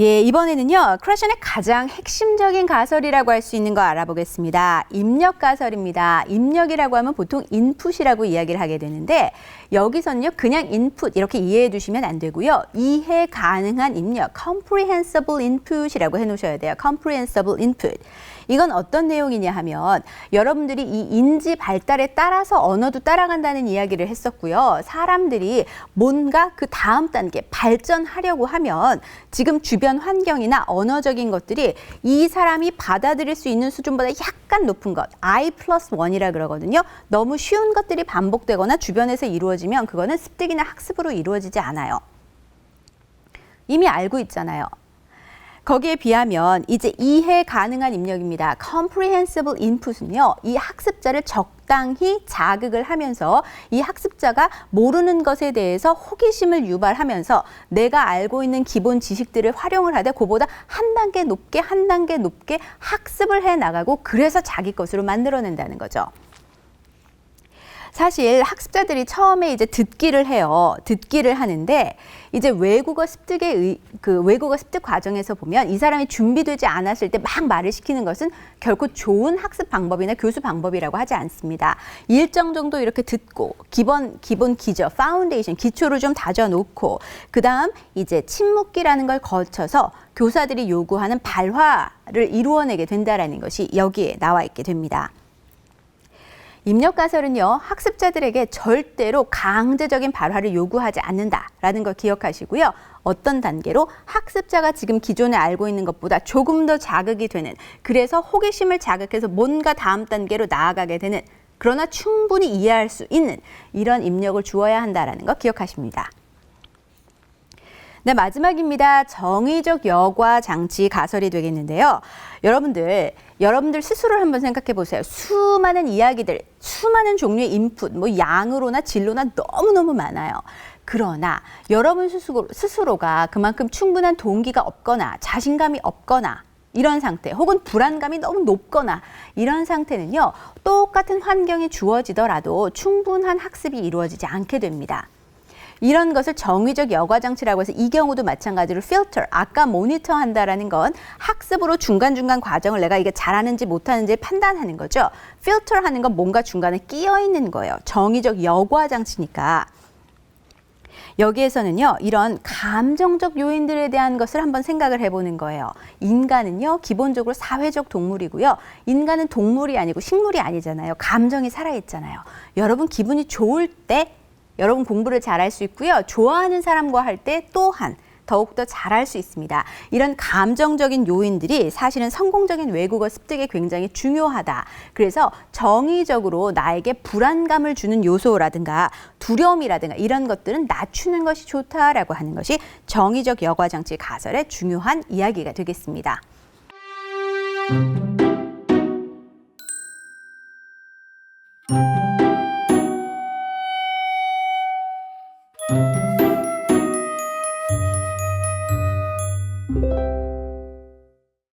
예, 이번에는요, 크러션의 가장 핵심적인 가설이라고 할 수 있는 거 알아보겠습니다. 입력 가설입니다. 입력이라고 하면 보통 인풋이라고 이야기를 하게 되는데, 여기서는요, 그냥 인풋 이렇게 이해해 두시면 안 되고요. 이해 가능한 입력, comprehensible input이라고 해 놓으셔야 돼요. comprehensible input. 이건 어떤 내용이냐 하면 여러분들이 이 인지 발달에 따라서 언어도 따라간다는 이야기를 했었고요. 사람들이 뭔가 그 다음 단계 발전하려고 하면 지금 주변 환경이나 언어적인 것들이 이 사람이 받아들일 수 있는 수준보다 약간 높은 것, I 플러스 원이라 그러거든요. 너무 쉬운 것들이 반복되거나 주변에서 이루어지면 그거는 습득이나 학습으로 이루어지지 않아요. 이미 알고 있잖아요. 거기에 비하면 이제 이해 가능한 입력입니다. comprehensible input은요. 이 학습자를 적당히 자극을 하면서 이 학습자가 모르는 것에 대해서 호기심을 유발하면서 내가 알고 있는 기본 지식들을 활용을 하되 그보다 한 단계 높게 한 단계 높게 학습을 해 나가고 그래서 자기 것으로 만들어낸다는 거죠. 사실 학습자들이 처음에 이제 듣기를 해요. 듣기를 하는데 이제 외국어 습득의 의, 그 외국어 습득 과정에서 보면 이 사람이 준비되지 않았을 때 막 말을 시키는 것은 결코 좋은 학습 방법이나 교수 방법이라고 하지 않습니다. 일정 정도 이렇게 듣고 기본 기본 기저, 파운데이션 기초를 좀 다져 놓고 그다음 이제 침묵기라는 걸 거쳐서 교사들이 요구하는 발화를 이루어내게 된다라는 것이 여기에 나와 있게 됩니다. 입력 가설은요, 학습자들에게 절대로 강제적인 발화를 요구하지 않는다라는 걸 기억하시고요. 어떤 단계로 학습자가 지금 기존에 알고 있는 것보다 조금 더 자극이 되는, 그래서 호기심을 자극해서 뭔가 다음 단계로 나아가게 되는, 그러나 충분히 이해할 수 있는 이런 입력을 주어야 한다라는 거 기억하십니다. 네, 마지막입니다. 정의적 여과 장치 가설이 되겠는데요. 여러분들, 여러분들 스스로를 한번 생각해 보세요. 수많은 이야기들, 수많은 종류의 인풋, 뭐 양으로나 질로나 너무너무 많아요. 그러나 여러분 스스로, 스스로가 그만큼 충분한 동기가 없거나 자신감이 없거나 이런 상태 혹은 불안감이 너무 높거나 이런 상태는요 똑같은 환경이 주어지더라도 충분한 학습이 이루어지지 않게 됩니다. 이런 것을 정의적 여과 장치라고 해서 이 경우도 마찬가지로 필터, 아까 모니터 한다라는 건 학습으로 중간중간 과정을 내가 이게 잘하는지 못하는지 판단하는 거죠. 필터 하는 건 뭔가 중간에 끼어 있는 거예요. 정의적 여과 장치니까. 여기에서는요, 이런 감정적 요인들에 대한 것을 한번 생각을 해보는 거예요. 인간은요, 기본적으로 사회적 동물이고요. 인간은 동물이 아니고 식물이 아니잖아요. 감정이 살아있잖아요. 여러분 기분이 좋을 때 여러분 공부를 잘할 수 있고요. 좋아하는 사람과 할 때 또한 더욱더 잘할 수 있습니다. 이런 감정적인 요인들이 사실은 성공적인 외국어 습득에 굉장히 중요하다. 그래서 정의적으로 나에게 불안감을 주는 요소라든가 두려움이라든가 이런 것들은 낮추는 것이 좋다라고 하는 것이 정의적 여과 장치 가설의 중요한 이야기가 되겠습니다.